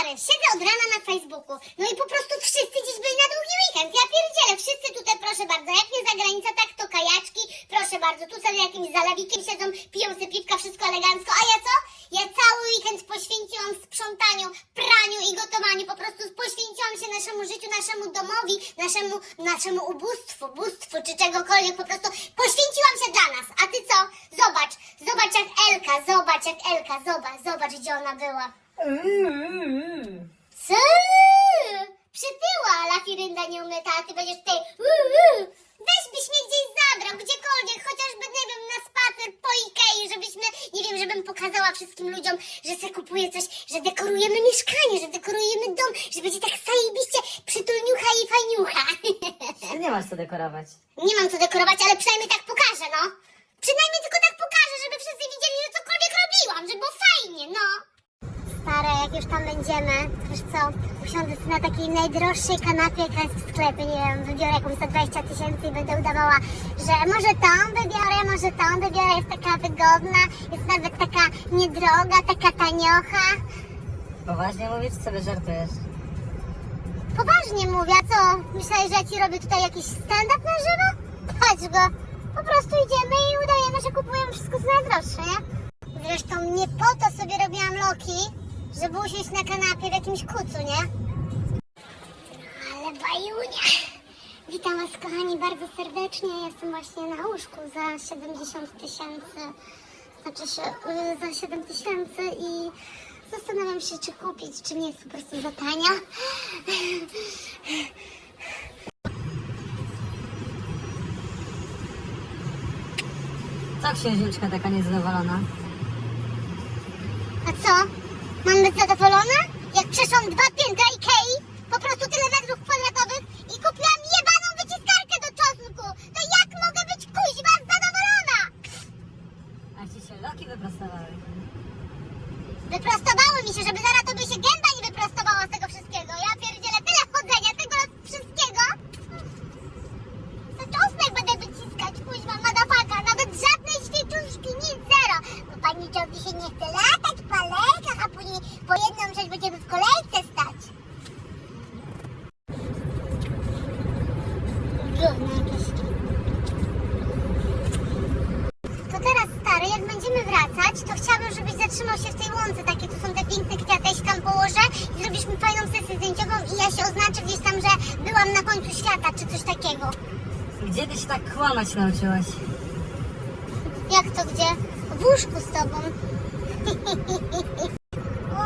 stary, siedzę od rana na Facebooku, no i po prostu wszyscy dziś byli na długi weekend. Ja pierdzielę, wszyscy tutaj, proszę bardzo, jak nie zagranica, tak to kajaczki, proszę bardzo, tu sobie jakimś zalewikiem siedzą, piją sobie piwka, wszystko elegancko, a ja co? Ja cały weekend poświęciłam sprzątaniu, praniu i gotowaniu, po prostu poświęciłam się naszemu życiu, naszemu domowi, naszemu, naszemu ubóstwu, bóstwu, czy czegokolwiek, po prostu poświęciłam się dla nas, a ty co? Zobacz, jak Elka, zobacz jak Elka, zobacz, zobacz gdzie ona była. Co? Przytyła lafirynda nieumyta, a ty będziesz tutaj. Weź byś mnie gdzieś zabrał, gdziekolwiek, chociażby, nie wiem, na spacer po Ikei, żebyśmy, nie wiem, żebym pokazała wszystkim ludziom, że se kupuję coś, że dekorujemy mieszkanie, że dekorujemy dom, że będzie tak zajebiście przytulniucha i fajniucha. Ty nie masz co dekorować. Nie mam co dekorować, ale przynajmniej tak pokażę, no. Przynajmniej tylko tak pokażę, żeby wszyscy widzieli, że robiłam, żeby było fajnie, no. Stare, jak już tam będziemy, wiesz co, usiądę sobie na takiej najdroższej kanapie, jaka jest w sklepie, nie wiem, wybiorę jakąś za 20 tysięcy i będę udawała, że może tą wybiorę, może tą wybiorę, jest taka wygodna, jest nawet taka niedroga, taka taniocha. Poważnie mówisz, czy sobie żartujesz? Poważnie mówię, a co? Myślałeś, że ja ci robię tutaj jakiś stand-up na żywo? Patrz go. Po prostu idziemy i udajemy, że kupujemy wszystko co najdroższe, nie? Zresztą nie po to sobie robiłam loki, żeby usiąść na kanapie w jakimś kucu, nie? Ale bajunia! Witam Was kochani bardzo serdecznie. Jestem właśnie na łóżku za 70 tysięcy. Znaczy się y, za 7 tysięcy i zastanawiam się, czy kupić, czy nie jest po prostu za tania. Co księżniczka taka niezadowolona? A co? Mam być zadowolona? Jak przeszłam dwa piętra Ikei, po prostu tyle metrów kwadratowych i kupiłam jebaną wyciskarkę do czosnku, to jak mogę być kuźwa zadowolona? A ci się loki wyprostowały. Wyprostowały mi się, żeby zaraz to by się gęba nie wyprostowała z tego wszystkiego. Ja pierdzielę tyle chodzenia, tego wszystkiego. Za czosnek będę wyciskać, kuźwa, madafaka, nawet żadnej świeczuszki, nic, zero. Bo pani Jogi się nie chce To teraz stary, jak będziemy wracać, to chciałabym, żebyś zatrzymał się w tej łące. Takie tu są te piękne kwiateś tam położę i zrobisz mi fajną sesję zdjęciową i ja się oznaczę gdzieś tam, że byłam na końcu świata, czy coś takiego. Gdzie ty się tak kłamać nauczyłaś? Jak to gdzie? W łóżku z tobą. o,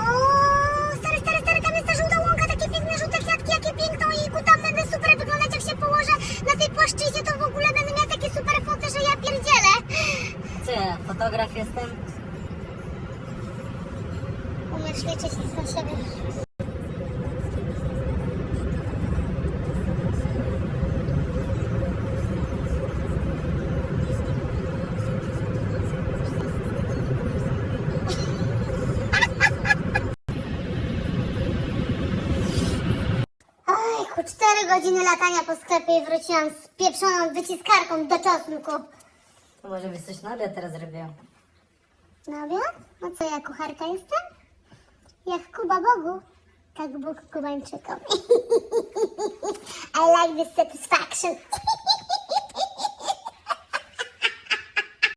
stary, stary, stary, tam jest ta żółta łąka, takie piękne żółte kwiatki, jakie piękne, ojejku, tam będę super wyglądać, jak się położę na tej płaszczyźnie, to w ogóle będę miała takie super foty, że ja pierdzielę. Co ja, fotograf jestem? Umiesz nic na siebie. Ojku, cztery godziny latania po sklepie i wróciłam z pieprzoną wyciskarką do czosnku. To może byś coś na obiad teraz zrobiła. Na obiad? No co, ja kucharka jestem? Jak Kuba Bogu, tak Bóg Kubańczykom. I like this satisfaction.